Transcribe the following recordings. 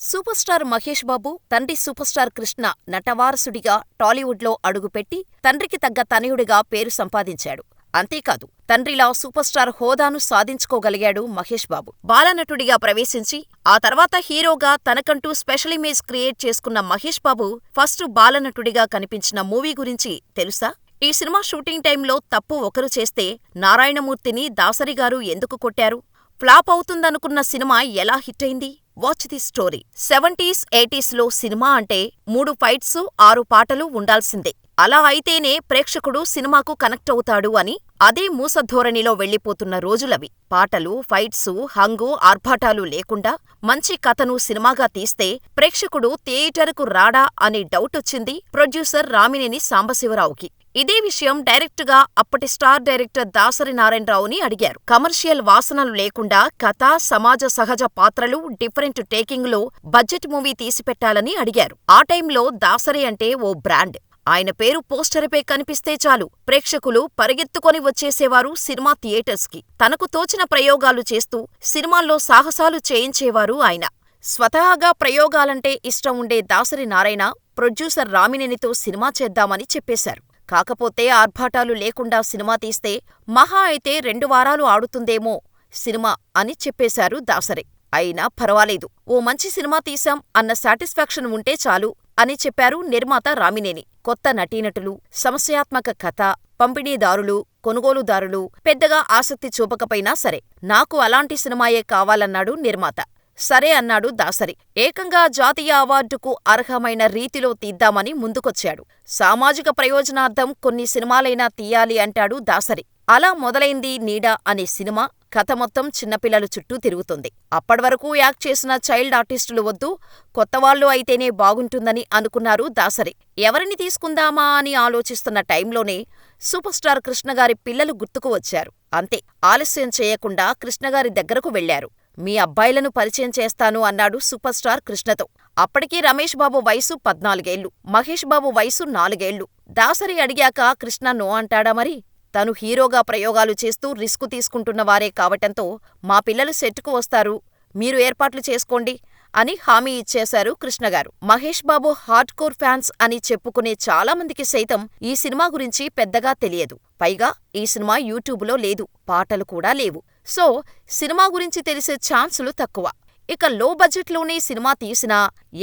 Super star Mahesh Babu, తండ్రి super star Krishna నటవారసుడిగా టాలీవుడ్లో అడుగుపెట్టి తండ్రికి తగ్గ తనయుడిగా పేరు సంపాదించాడు. అంతేకాదు తండ్రిలా సూపర్ స్టార్ హోదాను సాధించుకోగలిగాడు మహేష్ బాబు. బాలనటుడిగా ప్రవేశించి, ఆ తర్వాత హీరోగా తనకంటూ స్పెషల్ ఇమేజ్ క్రియేట్ చేసుకున్న మహేష్ బాబు ఫస్ట్ బాలనటుడిగా కనిపించిన మూవీ గురించి తెలుసా? ఈ సినిమా షూటింగ్ టైంలో తప్పు ఒకరు చేస్తే నారాయణమూర్తిని దాసరిగారు ఎందుకు కొట్టారు? ఫ్లాప్ అవుతుందనుకున్న సినిమా ఎలా హిట్టయింది? Watch the story. సెవెంటీస్, ఎయిటీస్లో సినిమా అంటే మూడు ఫైట్స్, ఆరు పాటలు ఉండాల్సిందే. అలా అయితేనే ప్రేక్షకుడు సినిమాకు కనెక్ట్ అవుతాడు అని అదే మూసధోరణిలో వెళ్ళిపోతున్న రోజులవి. పాటలు, ఫైట్సు, హంగు, ఆర్భాటాలు లేకుండా మంచి కథను సినిమాగా తీస్తే ప్రేక్షకుడు థియేటరుకు రాడా అనే డౌటొచ్చింది ప్రొడ్యూసర్ రామినేని సాంబశివరావుకి. ఇదే విషయం డైరెక్టుగా అప్పటి స్టార్ డైరెక్టర్ దాసరి నారాయణరావుని అడిగారు. కమర్షియల్ వాసనలు లేకుండా కథ, సమాజ సహజ పాత్రలు, డిఫరెంట్ టేకింగ్లో బడ్జెట్ మూవీ తీసిపెట్టాలని అడిగారు. ఆ టైంలో దాసరి అంటే ఓ బ్రాండ్. ఆయన పేరు పోస్టరుపై కనిపిస్తే చాలు ప్రేక్షకులు పరిగెత్తుకొని వచ్చేసేవారు సినిమా థియేటర్స్కి. తనకు తోచిన ప్రయోగాలు చేస్తూ సినిమాల్లో సాహసాలు చేయించేవారు ఆయన. స్వతహాగా ప్రయోగాలంటే ఇష్టం ఉండే దాసరి నారాయణ ప్రొడ్యూసర్ రామినేనితో సినిమా చేద్దామని చెప్పేశారు. కాకపోతే ఆర్భాటాలు లేకుండా సినిమా తీస్తే మహా అయితే రెండు వారాలు ఆడుతుందేమో సినిమా అని చెప్పేశారు దాసరి. అయినా పర్వాలేదు ఓ మంచి సినిమా తీశాం అన్న సాటిస్ఫాక్షన్ ఉంటే చాలు అని చెప్పారు నిర్మాత రామినేని. కొత్త నటీనటులు, సమస్యాత్మక కథ, పంపిణీదారులు, కొనుగోలుదారులు పెద్దగా ఆసక్తి చూపకపోయినా సరే నాకు అలాంటి సినిమాయే కావాలన్నాడు నిర్మాత. సరే అన్నాడు దాసరి. ఏకంగా జాతీయ అవార్డుకు అర్హమైన రీతిలో తీద్దామని ముందుకొచ్చాడు. సామాజిక ప్రయోజనార్థం కొన్ని సినిమాలైనా తీయాలి అంటాడు దాసరి. అలా మొదలైంది నీడ అనే సినిమా. కథ మొత్తం చిన్నపిల్లల చుట్టూ తిరుగుతుంది. అప్పటివరకు యాక్ట్ చేసిన చైల్డ్ ఆర్టిస్టులు వద్దు, కొత్తవాళ్ళు అయితేనే బాగుంటుందని అనుకున్నారు దాసరి. ఎవరిని తీసుకుందామా అని ఆలోచిస్తున్న టైంలోనే సూపర్ స్టార్ కృష్ణగారి పిల్లలు గుర్తుకు వచ్చారు. అంతే ఆలస్యం చేయకుండా కృష్ణగారి దగ్గరకు వెళ్ళారు. మీ అబ్బాయిలను పరిచయం చేస్తాను అన్నాడు సూపర్ స్టార్ కృష్ణతో. అప్పటికీ రమేష్ బాబు వయసు పద్నాలుగేళ్ళు, మహేష్ బాబు వయసు నాలుగేళ్ళు. దాసరి అడిగాక కృష్ణ నో అంటాడా మరి? తను హీరోగా ప్రయోగాలు చేస్తూ రిస్కు తీసుకుంటున్నవారే కావటంతో మా పిల్లలు సెట్టుకు వస్తారు, మీరు ఏర్పాట్లు చేసుకోండి అని హామీ ఇచ్చేశారు కృష్ణగారు. Mahesh Babu hard core fans అని చెప్పుకునే చాలామందికి సైతం ఈ సినిమా గురించి పెద్దగా తెలియదు. పైగా ఈ సినిమా యూట్యూబులో లేదు, పాటలు కూడా లేవు. సో సినిమా గురించి తెలిసే ఛాన్సులు తక్కువ. ఇక లో బడ్జెట్లోనే సినిమా తీసినా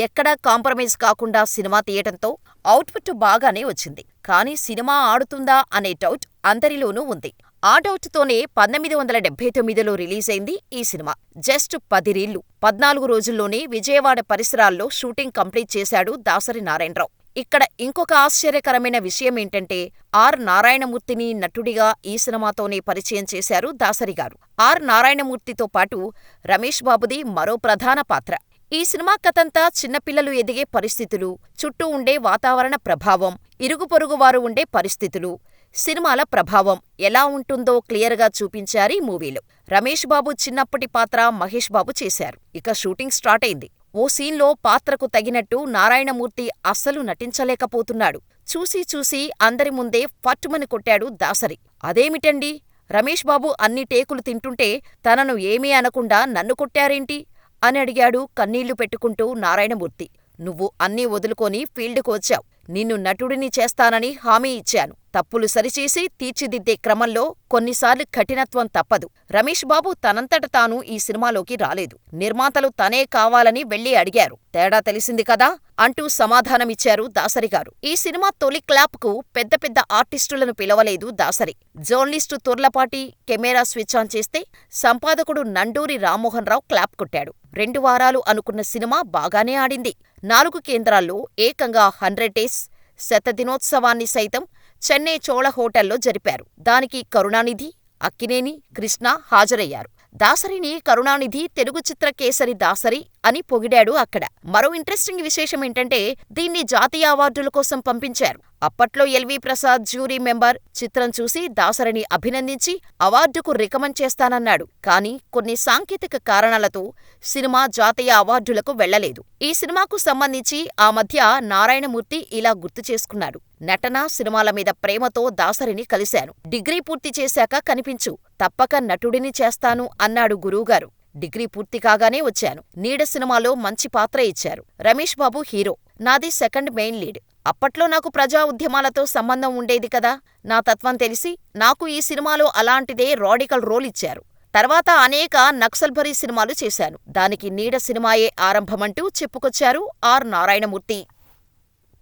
ఎక్కడా కాంప్రమైజ్ కాకుండా సినిమా తీయటంతో అవుట్పుట్ బాగానే వచ్చింది. కానీ సినిమా ఆడుతుందా అనే డౌట్ అందరిలోనూ ఉంది. ఆ డౌట్తోనే పంతొమ్మిది వందల డెబ్బై తొమ్మిదిలో రిలీజైంది ఈ సినిమా. జస్ట్ పది రీళ్ళు, పద్నాలుగు రోజుల్లోనే విజయవాడ పరిసరాల్లో షూటింగ్ కంప్లీట్ చేశాడు దాసరి నారాయణరావు. ఇక్కడ ఇంకొక ఆశ్చర్యకరమైన విషయమేంటంటే ఆర్ నారాయణమూర్తిని నటుడిగా ఈ సినిమాతోనే పరిచయం చేశారు దాసరిగారు. ఆర్ నారాయణమూర్తితో పాటు రమేష్ బాబుది మరో ప్రధాన పాత్ర. ఈ సినిమా కథంతా చిన్నపిల్లలు ఎదిగే పరిస్థితులు, చుట్టూ ఉండే వాతావరణ ప్రభావం, ఇరుగుపొరుగువారు ఉండే పరిస్థితులు, సినిమాల ప్రభావం ఎలా ఉంటుందో క్లియర్గా చూపించారీ మూవీలో. రమేష్ బాబు చిన్నప్పటి పాత్ర మహేష్ బాబు చేశారు. ఇక షూటింగ్ స్టార్టైంది. ఓ సీన్లో పాత్రకు తగినట్టు నారాయణమూర్తి అస్సలు నటించలేకపోతున్నాడు. చూసి చూసి అందరి ముందే ఫట్టుమని కొట్టాడు దాసరి. అదేమిటండీ రమేష్ బాబు అన్ని టేకులు తింటుంటే తనను ఏమీ అనకుండా నన్ను కొట్టారేంటి? అని అడిగాడు కన్నీళ్ళు పెట్టుకుంటూ నారాయణమూర్తి. నువ్వు అన్నీ వదులుకొని ఫీల్డుకు వచ్చావు నిన్ను నటుడిని చేస్తానని హామీ ఇచ్చాను. తప్పులు సరిచేసి తీర్చిదిద్దే క్రమంలో కొన్నిసార్లు కఠినత్వం తప్పదు. రమేష్ బాబు తనంతట తాను ఈ సినిమాలోకి రాలేదు. నిర్మాతలు తనే కావాలని వెళ్ళి అడిగారు. తేడా తెలిసింది కదా అంటూ సమాధానమిచ్చారు దాసరిగారు. ఈ సినిమా తొలి క్లాప్కు పెద్ద పెద్ద ఆర్టిస్టులను పిలవలేదు Dasari. Journalist Turlapati camera switch on చేస్తే సంపాదకుడు నండూరి రామ్మోహన్ రావు క్లాప్ కొట్టాడు. రెండు వారాలు అనుకున్న సినిమా బాగానే ఆడింది. నాలుగు కేంద్రాల్లో ఏకంగా హండ్రెడ్ డేస్ శతదినోత్సవాన్ని సైతం చెన్నై చోళ హోటల్లో జరిపారు. దానికి కరుణానిధి, అక్కినేని, కృష్ణ హాజరయ్యారు. దాసరిని కరుణానిధి తెలుగు చిత్ర కేసరి దాసరి అని పొగిడాడు అక్కడ. మరో ఇంట్రెస్టింగ్ విశేషమేంటంటే దీన్ని జాతీయ అవార్డుల కోసం పంపించారు. అప్పట్లో ఎల్వీ ప్రసాద్ జ్యూరీ మెంబర్ చిత్రం చూసి దాసరిని అభినందించి అవార్డుకు రికమెండ్ చేస్తానన్నాడు. కానీ కొన్ని సాంకేతిక కారణాలతో సినిమా జాతీయ అవార్డులకు వెళ్ళలేదు. ఈ సినిమాకు సంబంధించి ఆ మధ్య నారాయణమూర్తి ఇలా గుర్తు చేసుకున్నాడు. నటన, సినిమాల మీద ప్రేమతో దాసరిని కలిశాను. డిగ్రీ పూర్తి చేశాక కనిపించు. తప్పక నటుడిని చేస్తాను అన్నాడు గురువుగారు. డిగ్రీ పూర్తి కాగానే వచ్చాను. నీడ సినిమాలో మంచి పాత్ర ఇచ్చారు. రమేష్ బాబు హీరో. నాది సెకండ్ మెయిన్ లీడ్. అప్పట్లో నాకు ప్రజా ఉద్యమాలతో సంబంధం ఉండేది కదా. నా తత్వం తెలిసి నాకు ఈ సినిమాలో అలాంటిదే రాడికల్ రోల్ ఇచ్చారు. తర్వాత అనేక నక్సల్బరీ సినిమాలు చేశాను. దానికి నీడ సినిమాయే ఆరంభమంటూ చెప్పుకొచ్చారు ఆర్. నారాయణమూర్తి.